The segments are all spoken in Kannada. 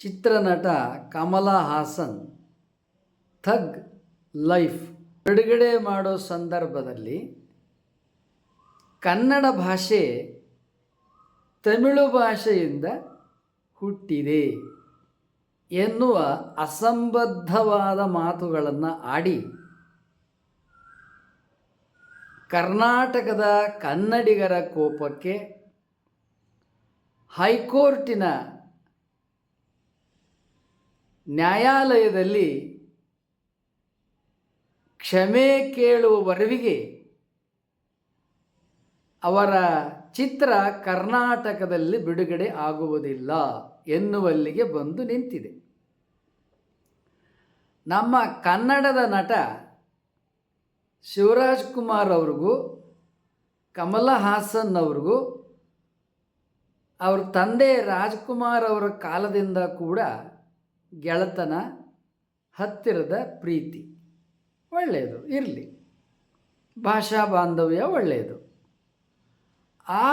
ಚಿತ್ರನಟ ಕಮಲಾ ಹಾಸನ್, ಥಗ್ ಲೈಫ್. ಬಿಡುಗಡೆ ಮಾಡೋ ಸಂದರ್ಭದಲ್ಲಿ ಕನ್ನಡ ಭಾಷೆ ತಮಿಳು ಭಾಷೆಯಿಂದ ಹುಟ್ಟಿದೆ ಎನ್ನುವ ಅಸಂಬದ್ಧವಾದ ಮಾತುಗಳನ್ನು ಆಡಿ ಕರ್ನಾಟಕದ ಕನ್ನಡಿಗರ ಕೋಪಕ್ಕೆ ಹೈಕೋರ್ಟಿನ ನ್ಯಾಯಾಲಯದಲ್ಲಿ ಕ್ಷಮೆ ಕೇಳುವವರೆವಿಗೆ ಅವರ ಚಿತ್ರ ಕರ್ನಾಟಕದಲ್ಲಿ ಬಿಡುಗಡೆ ಆಗುವುದಿಲ್ಲ ಎನ್ನುವಲ್ಲಿಗೆ ಬಂದು ನಿಂತಿದೆ. ನಮ್ಮ ಕನ್ನಡದ ನಟ ಶಿವರಾಜ್ ಕುಮಾರ್ ಅವ್ರಿಗೂ, ಕಮಲ ಹಾಸನ್ ಅವ್ರಿಗೂ, ಅವ್ರ ತಂದೆ ರಾಜ್ಕುಮಾರ್ ಅವರ ಕಾಲದಿಂದ ಕೂಡ ಗೆಳತನ ಹತ್ತಿರದ ಪ್ರೀತಿ. ಒಳ್ಳೆಯದು, ಇರಲಿ. ಭಾಷಾ ಬಾಂಧವ್ಯ ಒಳ್ಳೆಯದು. ಆ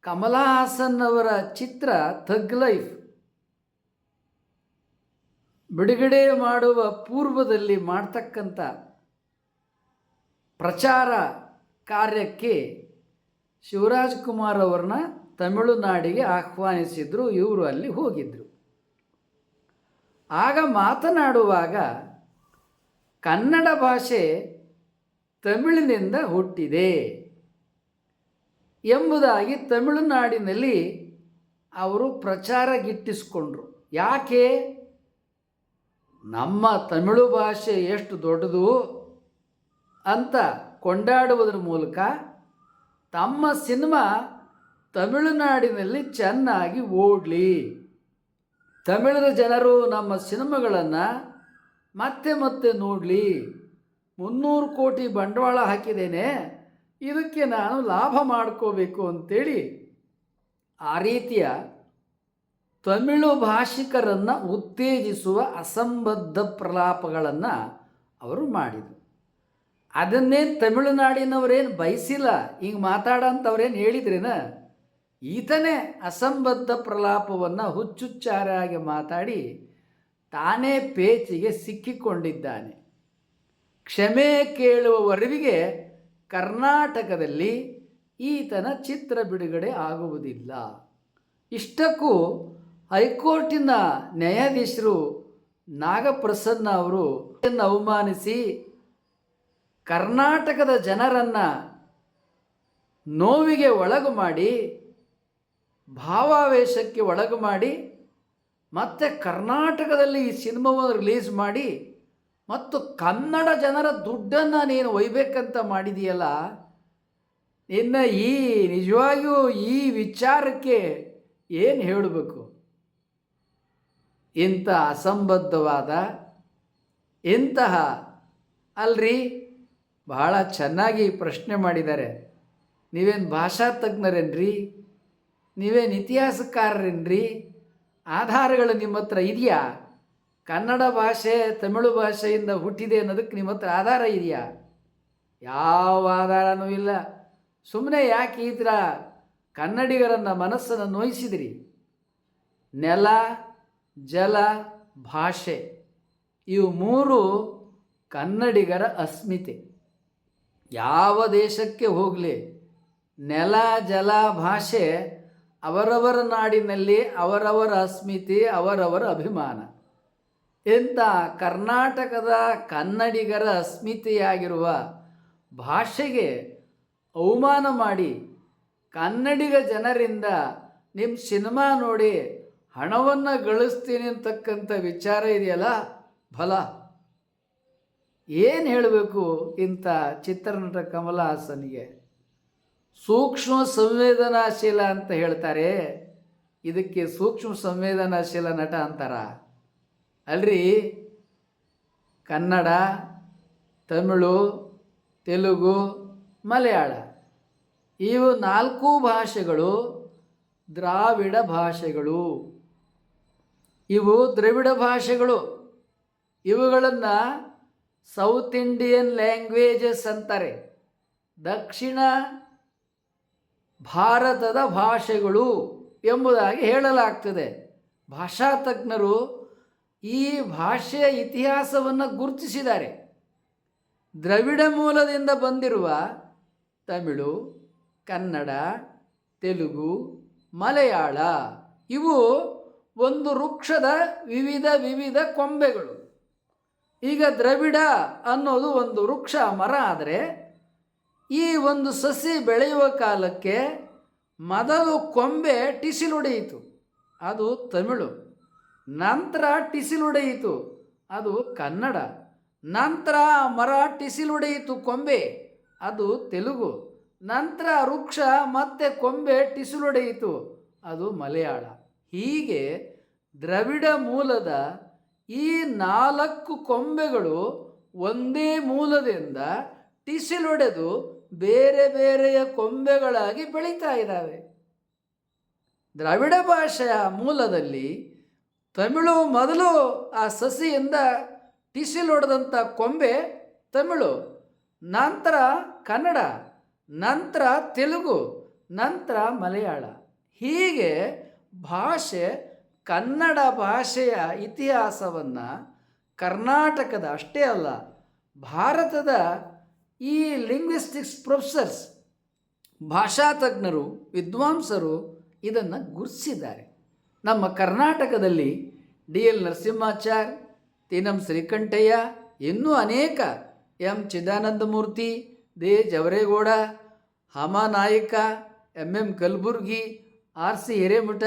ಕಮಲಾ ಅವರ ಚಿತ್ರ ಥಗ್ ಲೈಫ್. ಬಿಡುಗಡೆ ಮಾಡುವ ಪೂರ್ವದಲ್ಲಿ ಮಾಡ್ತಕ್ಕಂಥ ಪ್ರಚಾರ ಕಾರ್ಯಕ್ಕೆ ಶಿವರಾಜ್ ಕುಮಾರ್ ಅವ್ರನ್ನ ತಮಿಳುನಾಡಿಗೆ ಆಹ್ವಾನಿಸಿದ್ರು, ಇವರು ಅಲ್ಲಿ ಹೋಗಿದ್ದರು ಆಗ ಮಾತನಾಡುವಾಗ ಕನ್ನಡ ಭಾಷೆ ತಮಿಳಿನಿಂದ ಹುಟ್ಟಿದೆ ಎಂಬುದಾಗಿ ತಮಿಳುನಾಡಿನಲ್ಲಿ ಅವರು ಪ್ರಚಾರ ಗಿಟ್ಟಿಸಿಕೊಂಡ್ರು. ಯಾಕೆ? ನಮ್ಮ ತಮಿಳು ಭಾಷೆ ಎಷ್ಟು ದೊಡ್ಡದು ಅಂತ ಕೊಂಡಾಡುವುದರ ಮೂಲಕ ತಮ್ಮ ಸಿನಿಮಾ ತಮಿಳುನಾಡಿನಲ್ಲಿ ಚೆನ್ನಾಗಿ ಓಡಲಿ. ತಮಿಳದ ಜನರು ನಮ್ಮ ಸಿನಿಮಾಗಳನ್ನು ಮತ್ತೆ ಮತ್ತೆ ನೋಡಲಿ. ಮುನ್ನೂರು ಕೋಟಿ ಬಂಡವಾಳ ಹಾಕಿದ್ದೇನೆ. ಇದಕ್ಕೆ ನಾನು ಲಾಭ ಮಾಡ್ಕೋಬೇಕು ಅಂತೇಳಿ ಆ ರೀತಿಯ ತಮಿಳು ಭಾಷಿಕರನ್ನು ಉತ್ತೇಜಿಸುವ ಅಸಂಬದ್ಧ ಪ್ರಲಾಪಗಳನ್ನು ಅವರು ಮಾಡಿದರು. ಅದನ್ನೇ ತಮಿಳುನಾಡಿನವರೇನು ಬಯಸಿಲ್ಲ. ಹಿಂಗೆ ಮಾತಾಡೋಂಥವ್ರೇನು ಹೇಳಿದ್ರೇನ? ಈತನೇ ಅಸಂಬದ್ಧ ಪ್ರಲಾಪವನ್ನು ಹುಚ್ಚುಚ್ಚಾರಾಗಿ ಮಾತಾಡಿ ತಾನೇ ಪೇಚಿಗೆ ಸಿಕ್ಕಿಕೊಂಡಿದ್ದಾನೆ. ಕ್ಷಮೆ ಕೇಳುವವರೆವಿಗೆ ಕರ್ನಾಟಕದಲ್ಲಿ ಈತನ ಚಿತ್ರ ಬಿಡುಗಡೆ ಆಗುವುದಿಲ್ಲ. ಇಷ್ಟಕ್ಕೂ ಹೈಕೋರ್ಟಿನ ನ್ಯಾಯಾಧೀಶರು ನಾಗಪ್ರಸನ್ನ ಅವರು ಅವಮಾನಿಸಿ ಕರ್ನಾಟಕದ ಜನರನ್ನು ನೋವಿಗೆ ಒಳಗು ಮಾಡಿ ಭಾವಾವೇಶಕ್ಕೆ ಒಳಗು ಮಾಡಿ ಮತ್ತು ಕರ್ನಾಟಕದಲ್ಲಿ ಈ ಸಿನಿಮಾವನ್ನು ರಿಲೀಸ್ ಮಾಡಿ ಮತ್ತು ಕನ್ನಡ ಜನರ ದುಡ್ಡನ್ನು ನೀನು ಒಯ್ಬೇಕಂತ ಮಾಡಿದೆಯಲ್ಲ ಇನ್ನು ಈ ನಿಜವಾಗಿಯೂ ಈ ವಿಚಾರಕ್ಕೆ ಏನು ಹೇಳಬೇಕು? ಇಂಥ ಅಸಂಬದ್ಧವಾದ, ಇಂತಹ, ಅಲ್ರಿ, ಬಹಳ ಚೆನ್ನಾಗಿ ಪ್ರಶ್ನೆ ಮಾಡಿದ್ದಾರೆ. ನೀವೇನು ಭಾಷಾ ತಜ್ಞರೇನ್ರಿ ನೀವೇನು ಇತಿಹಾಸಕಾರರೇನ್ರಿ? ಆಧಾರಗಳು ನಿಮ್ಮ ಹತ್ರ ಇದೆಯಾ? ಕನ್ನಡ ಭಾಷೆ, ತಮಿಳು ಭಾಷೆಯಿಂದ ಹುಟ್ಟಿದೆ ಅನ್ನೋದಕ್ಕೆ ನಿಮ್ಮ ಹತ್ರ ಆಧಾರ ಇದೆಯಾ? ಯಾವ ಆಧಾರನೂ ಇಲ್ಲ. ಸುಮ್ಮನೆ ಯಾಕೆ ಈ ಥರ ಕನ್ನಡಿಗರನ್ನ ಮನಸ್ಸನ್ನು ನೋಯಿಸಿದಿರಿ? ನೆಲ, ಜಲ, ಭಾಷೆ, ಇವು ಮೂರು ಕನ್ನಡಿಗರ ಅಸ್ಮಿತೆ. ಯಾವ ದೇಶಕ್ಕೆ ಹೋಗಲಿ, ನೆಲ, ಜಲ, ಭಾಷೆ ಅವರವರ ನಾಡಿನಲ್ಲಿ ಅವರವರ ಅಸ್ಮಿತೆ ಅವರವರ ಅಭಿಮಾನ. ಇಂಥ ಕರ್ನಾಟಕದ ಕನ್ನಡಿಗರ ಅಸ್ಮಿತೆಯಾಗಿರುವ ಭಾಷೆಗೆ ಅವಮಾನ ಮಾಡಿ ಕನ್ನಡಿಗ ಜನರಿಂದ ನಿಮ್ಮ ಸಿನಿಮಾ ನೋಡಿ ಹಣವನ್ನು ಗಳಿಸ್ತೀನಿ ಅಂತಕ್ಕಂಥ ವಿಚಾರ ಇದೆಯಲ್ಲ? ಫಲ ಏನು ಹೇಳಬೇಕು ಇಂಥ ಚಿತ್ರನಟ ಕಮಲ ಹಾಸನ್ಗೆ ಸೂಕ್ಷ್ಮ ಸಂವೇದನಾಶೀಲ ಅಂತ ಹೇಳ್ತಾರೆ. ಇದಕ್ಕೆ ಸೂಕ್ಷ್ಮ ಸಂವೇದನಾಶೀಲ ನಟ ಅಂತಾರ. ಅಲ್ರಿ? ಕನ್ನಡ, ತಮಿಳು, ತೆಲುಗು, ಮಲಯಾಳ. ಇವು ನಾಲ್ಕು ಭಾಷೆಗಳು ದ್ರಾವಿಡ ಭಾಷೆಗಳು. ಇವು ದ್ರವಿಡ ಭಾಷೆಗಳು. ಇವುಗಳನ್ನು ಸೌತ್ ಇಂಡಿಯನ್ ಲ್ಯಾಂಗ್ವೇಜಸ್ ಅಂತಾರೆ. ದಕ್ಷಿಣ ಭಾರತದ ಭಾಷೆಗಳು ಎಂಬುದಾಗಿ ಹೇಳಲಾಗ್ತದೆ. ಭಾಷಾ ತಜ್ಞರು ಈ ಭಾಷೆಯ ಇತಿಹಾಸವನ್ನು ಗುರುತಿಸಿದ್ದಾರೆ. ದ್ರವಿಡ ಮೂಲದಿಂದ ಬಂದಿರುವ ತಮಿಳು, ಕನ್ನಡ, ತೆಲುಗು, ಮಲಯಾಳ ಇವು ಒಂದು ವೃಕ್ಷದ ವಿವಿಧ ವಿವಿಧ ಕೊಂಬೆಗಳು. ಈಗ ದ್ರವಿಡ ಅನ್ನೋದು ಒಂದು ವೃಕ್ಷ, ಮರ ಆದರೆ ಈ ಒಂದು ಸಸಿ ಬೆಳೆಯುವ ಕಾಲಕ್ಕೆ ಮೊದಲು ಕೊಂಬೆ ಟಿಸಿಲುಡೆಯಿತು. ಅದು ತಮಿಳು. ನಂತರ ಟಿಸಿಲುಡೆಯಿತು. ಅದು ಕನ್ನಡ. ನಂತರ ಮರ ಟಿಸಿಲುಡೆಯಿತು ಕೊಂಬೆ. ಅದು ತೆಲುಗು. ನಂತರ ವೃಕ್ಷ, ಮತ್ತೆ ಕೊಂಬೆ ಟಿಸಿಲುಡೆಯಿತು. ಅದು ಮಲಯಾಳ. ಹೀಗೆ ದ್ರವಿಡ ಮೂಲದ ಈ ನಾಲ್ಕು ಕೊಂಬೆಗಳು ಒಂದೇ ಮೂಲದಿಂದ ಟಿಸಿಲೊಡೆದು ಬೇರೆ ಬೇರೆಯ ಕೊಂಬೆಗಳಾಗಿ ಬೆಳೀತಾ ಇದ್ದಾವೆ. ದ್ರಾವಿಡ ಭಾಷೆಯ ಮೂಲದಲ್ಲಿ ತಮಿಳು ಮೊದಲು ಆ ಸಸಿಯಿಂದ ಟಿಸಿಲೊಡೆದಂಥ ಕೊಂಬೆ ತಮಿಳು, ನಂತರ ಕನ್ನಡ, ನಂತರ ತೆಲುಗು, ನಂತರ ಮಲಯಾಳ. ಹೀಗೆ ಭಾಷೆ ಕನ್ನಡ ಭಾಷೆಯ ಇತಿಹಾಸವನ್ನು ಕರ್ನಾಟಕದ ಅಷ್ಟೇ ಅಲ್ಲ, ಭಾರತದ ಈ ಲಿಂಗ್ವಿಸ್ಟಿಕ್ಸ್ ಪ್ರೊಫೆಸರ್ಸ್ ಭಾಷಾ ತಜ್ಞರು, ವಿದ್ವಾಂಸರು ಇದನ್ನು ಗುರುತಿಸಿದ್ದಾರೆ ನಮ್ಮ ಕರ್ನಾಟಕದಲ್ಲಿ ಡಿ ಎಲ್ ನರಸಿಂಹಾಚಾರ್, ತಿನಂ ಶ್ರೀಕಂಠಯ್ಯ, ಇನ್ನೂ ಅನೇಕ M Chidanandamurthy they Javaregowda Nayak, M M Kalburgi, R C Hiremath,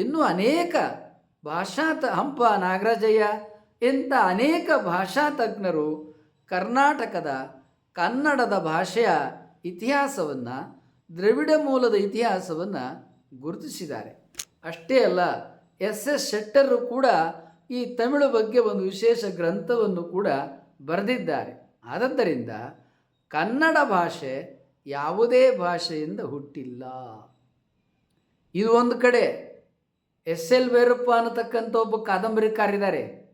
ಇನ್ನೂ ಅನೇಕ ಭಾಷಾ ಹಂಪ ನಾಗರಾಜಯ್ಯ, ಇಂಥ ಅನೇಕ ಭಾಷಾ ತಜ್ಞರು ಕರ್ನಾಟಕದ ಕನ್ನಡದ ಭಾಷೆಯ ಇತಿಹಾಸವನ್ನು, ದ್ರವಿಡ ಮೂಲದ ಇತಿಹಾಸವನ್ನು ಗುರುತಿಸಿದ್ದಾರೆ. ಅಷ್ಟೇ ಅಲ್ಲ, ಎಸ್. ಎಸ್. ಶೆಟ್ಟರು ಕೂಡ ಈ ತಮಿಳು ಬಗ್ಗೆ ಒಂದು ವಿಶೇಷ ಗ್ರಂಥವನ್ನು ಕೂಡ ಬರೆದಿದ್ದಾರೆ. ಆದ್ದರಿಂದ ಕನ್ನಡ ಭಾಷೆ ಯಾವುದೇ ಭಾಷೆಯಿಂದ ಹುಟ್ಟಿಲ್ಲ. ಇದು ಒಂದು ಕಡೆ, ಎಸ್. ಎಲ್. ಭೈರಪ್ಪ ಅನ್ನತಕ್ಕಂಥ ಒಬ್ಬ ಕಾದಂಬರಿಕಾರಿದ್ದಾರೆ.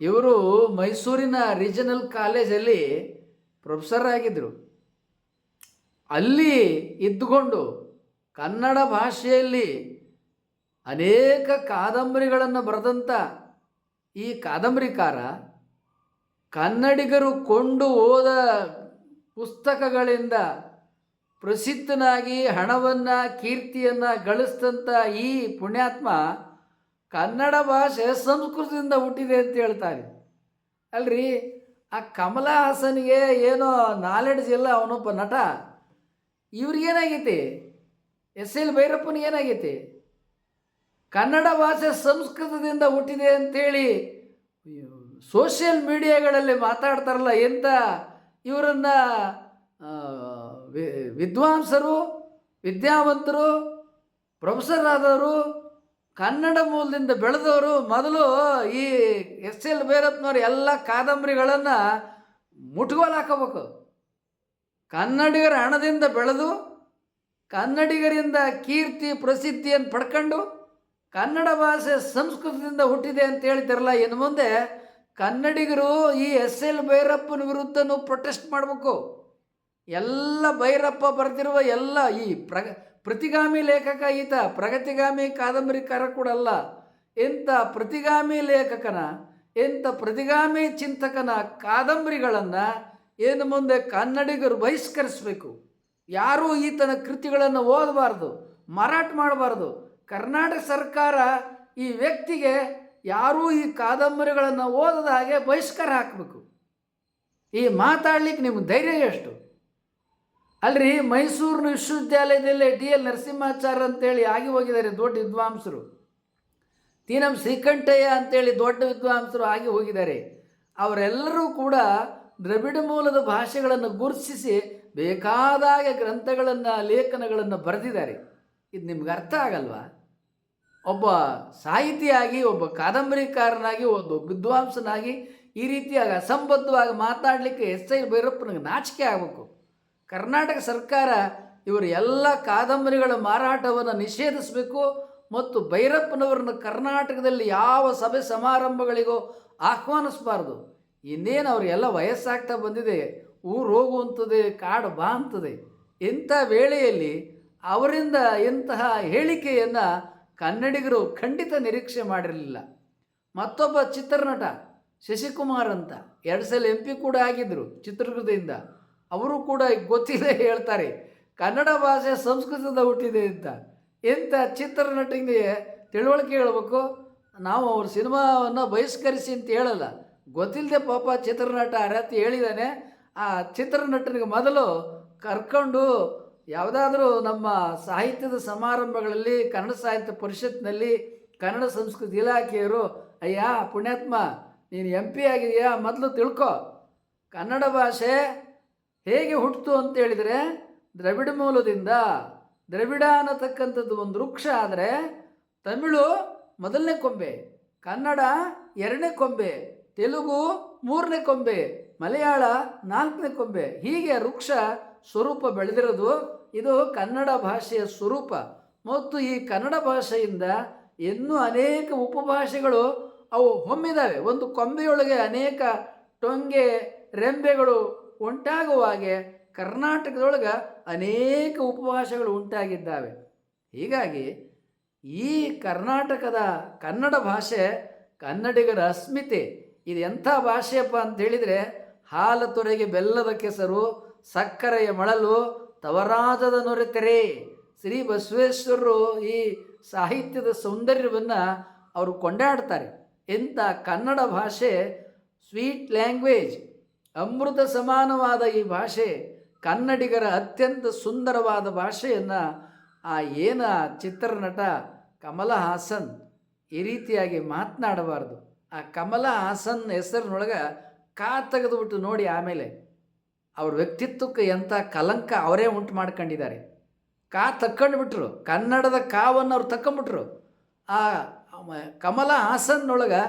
ಇವರು ಮೈಸೂರಿನ ರೀಜನಲ್ ಕಾಲೇಜಲ್ಲಿ ಪ್ರೊಫೆಸರ್ ಆಗಿದ್ದರು ಅಲ್ಲಿ ಇದ್ದುಕೊಂಡು ಕನ್ನಡ ಭಾಷೆಯಲ್ಲಿ ಅನೇಕ ಕಾದಂಬರಿಗಳನ್ನು ಬರೆದಂಥ ಈ ಕಾದಂಬರಿಕಾರ ಕನ್ನಡಿಗರು ಕೊಂಡು ಹೋದ ಪುಸ್ತಕಗಳಿಂದ ಪ್ರಸಿದ್ಧನಾಗಿ ಹಣವನ್ನು, ಕೀರ್ತಿಯನ್ನು ಗಳಿಸಿದಂಥ ಈ ಪುಣ್ಯಾತ್ಮ ಕನ್ನಡ ಭಾಷೆ ಸಂಸ್ಕೃತದಿಂದ ಹುಟ್ಟಿದೆ ಅಂತ ಹೇಳ್ತಾರೆ. ಅಲ್ರಿ? ಆ ಕಮಲ ಹಾಸನ್ಗೆ ಏನೋ ನಾಲೆಡ್ಜ್ ಇಲ್ಲ ಅವನೊಬ್ಬ ನಟ. ಇವ್ರಿಗೇನಾಗೈತಿ ಎಸ್ ಎಲ್ ಭೈರಪ್ಪನಿಗೇನಾಗೈತಿ ಕನ್ನಡ ಭಾಷೆ ಸಂಸ್ಕೃತದಿಂದ ಹುಟ್ಟಿದೆ ಅಂತೇಳಿ ಸೋಷಿಯಲ್ ಮೀಡಿಯಾಗಳಲ್ಲಿ ಮಾತಾಡ್ತಾರಲ್ಲ ಎಂಥ ಇವರನ್ನು ವಿದ್ವಾಂಸರು, ವಿದ್ಯಾವಂತರು ಪ್ರೊಫೆಸರ್ ಆದವರು ಕನ್ನಡ ಮೂಲದಿಂದ ಬೆಳೆದವರು ಮೊದಲು ಈ ಎಸ್ ಎಲ್ ಭೈರಪ್ಪನವ್ರು ಎಲ್ಲ ಕಾದಂಬರಿಗಳನ್ನು ಮುಟ್ಗೋಲು ಹಾಕಬೇಕು ಕನ್ನಡಿಗರ ಹಣದಿಂದ ಬೆಳೆದು, ಕನ್ನಡಿಗರಿಂದ ಕೀರ್ತಿ, ಪ್ರಸಿದ್ಧಿಯನ್ನು ಪಡ್ಕೊಂಡು, ಕನ್ನಡ ಭಾಷೆ ಸಂಸ್ಕೃತದಿಂದ ಹುಟ್ಟಿದೆ ಅಂತ ಹೇಳ್ತಾರಲ್ಲ, ಇನ್ನು ಮುಂದೆ ಕನ್ನಡಿಗರು ಈ ಎಸ್ ಎಲ್ ಭೈರಪ್ಪನ ವಿರುದ್ಧನೂ ಪ್ರೊಟೆಸ್ಟ್ ಮಾಡಬೇಕು. ಎಲ್ಲ ಭೈರಪ್ಪ ಬರೆದಿರುವ ಎಲ್ಲ ಈ ಪ್ರಗ ಪ್ರತಿಗಾಮಿ ಲೇಖಕ ಈತ, ಪ್ರಗತಿಗಾಮಿ ಕಾದಂಬರಿಕಾರ ಕೂಡ ಅಲ್ಲ. ಎಂಥ ಪ್ರತಿಗಾಮಿ ಲೇಖಕನ, ಎಂಥ ಪ್ರತಿಗಾಮಿ ಚಿಂತಕನ ಕಾದಂಬರಿಗಳನ್ನು ಏನು ಮುಂದೆ ಕನ್ನಡಿಗರು ಬಹಿಷ್ಕರಿಸಬೇಕು? ಯಾರೂ ಈತನ ಕೃತಿಗಳನ್ನು ಓದಬಾರ್ದು ಮಾರಾಟ ಮಾಡಬಾರ್ದು. ಕರ್ನಾಟಕ ಸರ್ಕಾರ ಈ ವ್ಯಕ್ತಿಗೆ ಯಾರೂ ಈ ಕಾದಂಬರಿಗಳನ್ನು ಓದದ ಹಾಗೆ ಬಹಿಷ್ಕಾರ ಹಾಕಬೇಕು. ಈ ಮಾತಾಡ್ಲಿಕ್ಕೆ ನಿಮ್ಮ ಧೈರ್ಯ ಎಷ್ಟು? ಅಲ್ರಿ, ಮೈಸೂರಿನ ವಿಶ್ವವಿದ್ಯಾಲಯದಲ್ಲಿ ಡಿ ಎಲ್ ನರಸಿಂಹಾಚಾರ್ಯ ಅಂತೇಳಿ ಆಗಿ ಹೋಗಿದ್ದಾರೆ ದೊಡ್ಡ ವಿದ್ವಾಂಸರು. ತೀನಂ ಶ್ರೀಕಂಠಯ್ಯ ಅಂತೇಳಿ ದೊಡ್ಡ ವಿದ್ವಾಂಸರು ಆಗಿ ಹೋಗಿದ್ದಾರೆ. ಅವರೆಲ್ಲರೂ ಕೂಡ ದ್ರವಿಡ ಮೂಲದ ಭಾಷೆಗಳನ್ನು ಗುರುತಿಸಿ ಬೇಕಾದಾಗ ಗ್ರಂಥಗಳನ್ನು, ಲೇಖನಗಳನ್ನು ಬರೆದಿದ್ದಾರೆ. ಇದು ನಿಮ್ಗೆ ಅರ್ಥ ಆಗಲ್ವಾ? ಒಬ್ಬ ಸಾಹಿತಿಯಾಗಿ, ಒಬ್ಬ ಕಾದಂಬರಿಕಾರನಾಗಿ ಒಂದು ವಿದ್ವಾಂಸನಾಗಿ ಈ ರೀತಿಯಾಗಿ ಅಸಂಬದ್ಧವಾಗಿ ಮಾತಾಡಲಿಕ್ಕೆ ಎಸ್ ಐ ಭೈರಪ್ಪನಿಗೆ ನಾಚಿಕೆ ಆಗಬೇಕು. ಕರ್ನಾಟಕ ಸರ್ಕಾರ ಇವರು ಎಲ್ಲ ಕಾದಂಬರಿಗಳ ಮಾರಾಟವನ್ನು ನಿಷೇಧಿಸಬೇಕು ಮತ್ತು ಭೈರಪ್ಪನವರನ್ನು ಕರ್ನಾಟಕದಲ್ಲಿ ಯಾವ ಸಭೆ ಸಮಾರಂಭಗಳಿಗೋ ಆಹ್ವಾನಿಸಬಾರ್ದು. ಇನ್ನೇನು ಅವರಿಗೆಲ್ಲ ವಯಸ್ಸಾಗ್ತಾ ಬಂದಿದೆ, ಊರು ಹೋಗುವಂಥದ್ದು ಕಾಡು ಬಾ ಅಂತದೆ. ಇಂಥ ವೇಳೆಯಲ್ಲಿ ಅವರಿಂದ ಇಂತಹ ಹೇಳಿಕೆಯನ್ನು ಕನ್ನಡಿಗರು ಖಂಡಿತ ನಿರೀಕ್ಷೆ ಮಾಡಿರಲಿಲ್ಲ. ಮತ್ತೊಬ್ಬ ಚಿತ್ರನಟ ಶಶಿಕುಮಾರ್ ಅಂತ, ಎರಡು ಸಲ ಎಂ ಪಿ ಕೂಡ ಆಗಿದ್ದರು ಚಿತ್ರದುರ್ಗದಿಂದ. ಅವರು ಕೂಡ ಗೊತ್ತಿದೆ ಹೇಳ್ತಾರೆ, ಕನ್ನಡ ಭಾಷೆ ಸಂಸ್ಕೃತದ ಹುಟ್ಟಿದೆ ಅಂತ. ಎಂಥ ಚಿತ್ರನಟಿಗೆ ತಿಳುವಳಿಕೆ ಹೇಳಬೇಕು? ನಾವು ಅವ್ರ ಸಿನಿಮಾವನ್ನು ಬಹಿಷ್ಕರಿಸಿ ಅಂತ ಹೇಳಲ್ಲ. ಗೊತ್ತಿಲ್ಲದೆ ಪಾಪ ಚಿತ್ರನಟ ಅರತಿ ಹೇಳಿದ್ದಾನೆ ಆ ಚಿತ್ರನಟನಿಗೆ ಮೊದಲು ಕರ್ಕೊಂಡು ಯಾವುದಾದ್ರೂ ನಮ್ಮ ಸಾಹಿತ್ಯದ ಸಮಾರಂಭಗಳಲ್ಲಿ, ಕನ್ನಡ ಸಾಹಿತ್ಯ ಪರಿಷತ್ನಲ್ಲಿ, ಕನ್ನಡ ಸಂಸ್ಕೃತಿ ಇಲಾಖೆಯವರು ಅಯ್ಯ ಪುಣ್ಯಾತ್ಮ, ನೀನು ಎಂ ಪಿ ಆಗಿದೆಯಾ? ಮೊದಲು ತಿಳ್ಕೊ. ಕನ್ನಡ ಭಾಷೆ ಹೇಗೆ ಹುಟ್ಟಿತು ಅಂತ ಹೇಳಿದರೆ, ದ್ರವಿಡ ಮೂಲದಿಂದ ದ್ರವಿಡ ಅನ್ನತಕ್ಕಂಥದ್ದು ಒಂದು ವೃಕ್ಷ ಆದರೆ ತಮಿಳು ಮೊದಲನೇ ಕೊಂಬೆ, ಕನ್ನಡ ಎರಡನೇ ಕೊಂಬೆ, ತೆಲುಗು ಮೂರನೇ ಕೊಂಬೆ, ಮಲಯಾಳ ನಾಲ್ಕನೇ ಕೊಂಬೆ. ಹೀಗೆ ವೃಕ್ಷ ಸ್ವರೂಪ ಬೆಳೆದಿರೋದು. ಇದು ಕನ್ನಡ ಭಾಷೆಯ ಸ್ವರೂಪ. ಮತ್ತು ಈ ಕನ್ನಡ ಭಾಷೆಯಿಂದ ಇನ್ನೂ ಅನೇಕ ಉಪಭಾಷೆಗಳು ಅವು ಹೊಮ್ಮಿದಾವೆ. ಒಂದು ಕೊಂಬೆಯೊಳಗೆ ಅನೇಕ ಟೊಂಗೆ, ರೆಂಬೆಗಳು ಉಂಟಾಗುವ ಹಾಗೆ ಕರ್ನಾಟಕದೊಳಗೆ ಅನೇಕ ಉಪಭಾಷೆಗಳು ಉಂಟಾಗಿದ್ದಾವೆ. ಹೀಗಾಗಿ ಈ ಕರ್ನಾಟಕದ ಕನ್ನಡ ಭಾಷೆ, ಕನ್ನಡಿಗರ ಅಸ್ಮಿತೆ, ಇದು ಎಂಥ ಭಾಷೆಯಪ್ಪ ಅಂತ ಹೇಳಿದರೆ ಹಾಲ ತೊರೆಗೆ ಬೆಲ್ಲದ ಕೆಸರು, ಸಕ್ಕರೆಯ ಮಳಲು, ತವರಾಜದ ನೊರೆತೆರೆ ಶ್ರೀ ಬಸವೇಶ್ವರರು ಈ ಸಾಹಿತ್ಯದ ಸೌಂದರ್ಯವನ್ನು ಅವರು ಕೊಂಡಾಡ್ತಾರೆ. ಇಂಥ ಕನ್ನಡ ಭಾಷೆ, ಸ್ವೀಟ್ ಲ್ಯಾಂಗ್ವೇಜ್ ಅಮೃತ ಸಮಾನವಾದ ಈ ಭಾಷೆ ಕನ್ನಡಿಗರ ಅತ್ಯಂತ ಸುಂದರವಾದ ಭಾಷೆಯನ್ನು ಆ ಏನ ಚಿತ್ರನಟ ಕಮಲ ಹಾಸನ್ ಈ ರೀತಿಯಾಗಿ ಮಾತನಾಡಬಾರ್ದು. ಆ ಕಮಲ ಹಾಸನ್ ಹೆಸರಿನೊಳಗೆ ಕಾ ತೆಗೆದುಬಿಟ್ಟು ನೋಡಿ ಆಮೇಲೆ ಅವ್ರ ವ್ಯಕ್ತಿತ್ವಕ್ಕೆ ಎಂಥ ಕಲಂಕ ಅವರೇ ಉಂಟು ಮಾಡ್ಕೊಂಡಿದ್ದಾರೆ. ಕಾ ತಕ್ಕೊಂಡು ಬಿಟ್ರು ಕನ್ನಡದ ಕಾವನ್ನು ಅವ್ರು ತಕ್ಕೊಂಬಿಟ್ರು ಆ ಕಮಲ ಹಾಸನ್ನೊಳಗೆ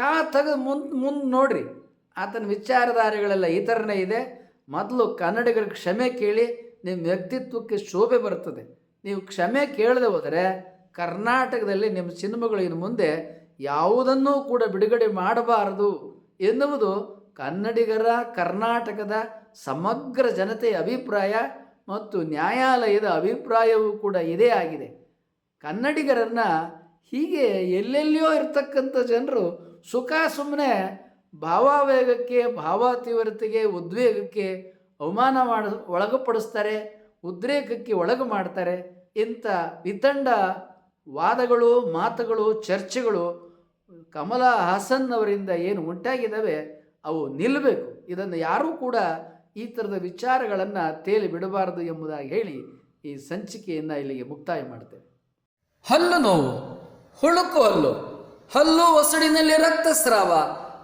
ಕಾ ತೆಗೆದು ಮುಂದೆ ಮುಂದೆ ನೋಡ್ರಿ. ಆತನ ವಿಚಾರಧಾರೆಗಳೆಲ್ಲ ಈ ಥರನೇ ಇದೆ. ಮೊದಲು ಕನ್ನಡಿಗರ ಕ್ಷಮೆ ಕೇಳಿ ನಿಮ್ಮ ವ್ಯಕ್ತಿತ್ವಕ್ಕೆ ಶೋಭೆ ಬರ್ತದೆ ನೀವು ಕ್ಷಮೆ ಕೇಳದೆ ಹೋದರೆ ಕರ್ನಾಟಕದಲ್ಲಿ ನಿಮ್ಮ ಸಿನಿಮಾಗಳು ಇನ್ನು ಮುಂದೆ ಯಾವುದನ್ನೂ ಕೂಡ ಬಿಡುಗಡೆ ಮಾಡಬಾರದು ಎನ್ನುವುದು ಕನ್ನಡಿಗರ, ಕರ್ನಾಟಕದ ಸಮಗ್ರ ಜನತೆಯ ಅಭಿಪ್ರಾಯ ಮತ್ತು ನ್ಯಾಯಾಲಯದ ಅಭಿಪ್ರಾಯವೂ ಕೂಡ ಇದೇ ಆಗಿದೆ. ಕನ್ನಡಿಗರನ್ನು ಹೀಗೆ ಎಲ್ಲೆಲ್ಲಿಯೋ ಇರ್ತಕ್ಕಂಥ ಜನರು ಸುಖ ಸುಮ್ಮನೆ ಭಾವಾವೇಗಕ್ಕೆ, ಭಾವಾತೀವ್ರತೆಗೆ, ಉದ್ವೇಗಕ್ಕೆ ಅವಮಾನ ಮಾಡ, ಒಳಗಪಡಿಸ್ತಾರೆ, ಉದ್ರೇಕಕ್ಕೆ ಒಳಗು ಮಾಡ್ತಾರೆ ಇಂಥ ವಿತಂಡ ವಾದಗಳು, ಮಾತುಗಳು, ಚರ್ಚೆಗಳು ಕಮಲ ಹಾಸನ್ ಅವರಿಂದ ಏನು ಉಂಟಾಗಿದ್ದಾವೆ, ಅವು ನಿಲ್ಲಬೇಕು. ಇದನ್ನು ಯಾರೂ ಕೂಡ ಈ ಥರದ ವಿಚಾರಗಳನ್ನು ತೇಲಿ ಬಿಡಬಾರದು ಎಂಬುದಾಗಿ ಹೇಳಿ ಈ ಸಂಚಿಕೆಯನ್ನು ಇಲ್ಲಿಗೆ ಮುಕ್ತಾಯ ಮಾಡ್ತೇವೆ ಹಲ್ಲು ನೋವು, ಹುಳುಕು ಹಲ್ಲು ಹಲ್ಲು ಒಸಡಿನಲ್ಲಿ ರಕ್ತಸ್ರಾವ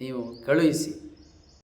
ನೀವು ಕಳುಹಿಸಿ.